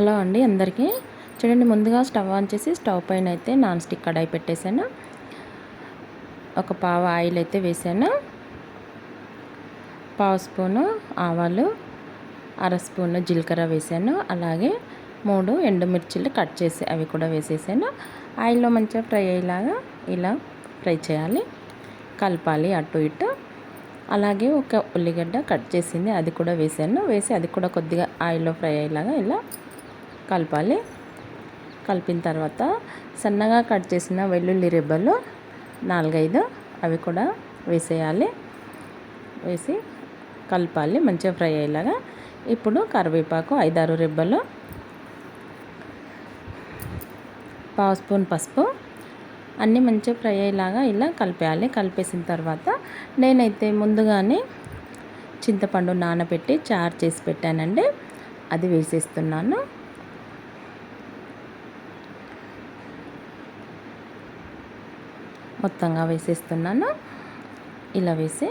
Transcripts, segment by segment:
Hello అండి అందరికీ. చూడండి ముందుగా స్టవ్ ఆన్ చేసి స్టవ్ పైన అయితే నాన్ స్టిక్ కడాయి పెట్టేశాను. ఒక పావు ఆయిల్ అయితే వేసాను. పావు స్పూను ఆవాలు అర స్పూను జీలకర్ర వేసాను. అలాగే మూడు ఎండుమిర్చిలు కట్ చేసి అవి కూడా వేసేసాను. ఆయిల్లో మంచిగా ఫ్రై అయ్యేలాగా ఇలా ఫ్రై చేయాలి. కలపాలి అటు ఇటు. అలాగే ఒక ఉల్లిగడ్డ కట్ చేసింది అది కూడా వేసాను. వేసి అది కూడా కొద్దిగా ఆయిల్లో ఫ్రై అయ్యేలాగా ఇలా కలపాలి. కలిపిన తర్వాత సన్నగా కట్ చేసిన వెల్లుల్లి రెబ్బలు నాలుగైదు అవి కూడా వేసేయాలి. వేసి కలపాలి మంచిగా ఫ్రై అయ్యేలాగా. ఇప్పుడు కరివేపాకు ఐదారు రెబ్బలు పావు స్పూన్ పసుపు అన్నీ మంచిగా ఫ్రై అయ్యేలాగా ఇలా కలిపేయాలి. కలిపేసిన తర్వాత నేనైతే ముందుగానే చింతపండు నానబెట్టి చారు చేసి పెట్టానండి. అది వేసేస్తున్నాను. మొత్తంగా వేసేస్తున్నాను. ఇలా వేసి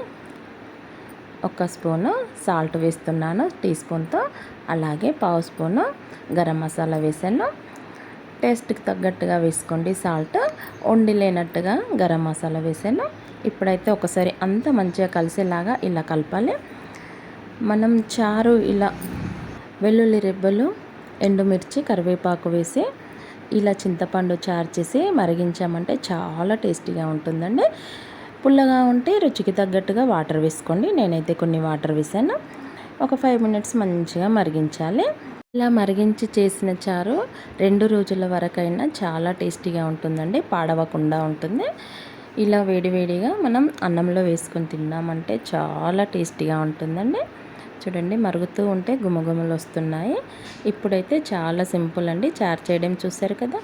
ఒక స్పూను సాల్ట్ వేస్తున్నాను టీ స్పూన్తో. అలాగే పావు స్పూను గరం మసాలా వేసాను. టేస్ట్కి తగ్గట్టుగా వేసుకోండి సాల్ట్. వండి లేనట్టుగా గరం మసాలా వేసాను. ఇప్పుడైతే ఒకసారి అంత మంచిగా కలిసేలాగా ఇలా కలపాలి. మనం చారు ఇలా వెల్లుల్లి రెబ్బలు ఎండుమిర్చి కరివేపాకు వేసి ఇలా చింతపండు చారు చేసి మరిగించామంటే చాలా టేస్టీగా ఉంటుందండి. పుల్లగా ఉంటే రుచికి తగ్గట్టుగా వాటర్ వేసుకోండి. నేనైతే కొన్ని వాటర్ వేసాను. ఒక ఫైవ్ మినిట్స్ మంచిగా మరిగించాలి. ఇలా మరిగించి చేసిన చారు రెండు రోజుల వరకైనా చాలా టేస్టీగా ఉంటుందండి. పాడవకుండా ఉంటుంది. ఇలా వేడివేడిగా మనం అన్నంలో వేసుకొని తిన్నామంటే చాలా టేస్టీగా ఉంటుందండి. చూడండి మరుగుతూ ఉంటే గుమగుమలు వస్తున్నాయి. ఇప్పుడైతే చాలా సింపుల్ అండి. చారు చేయడం చూసారు కదా?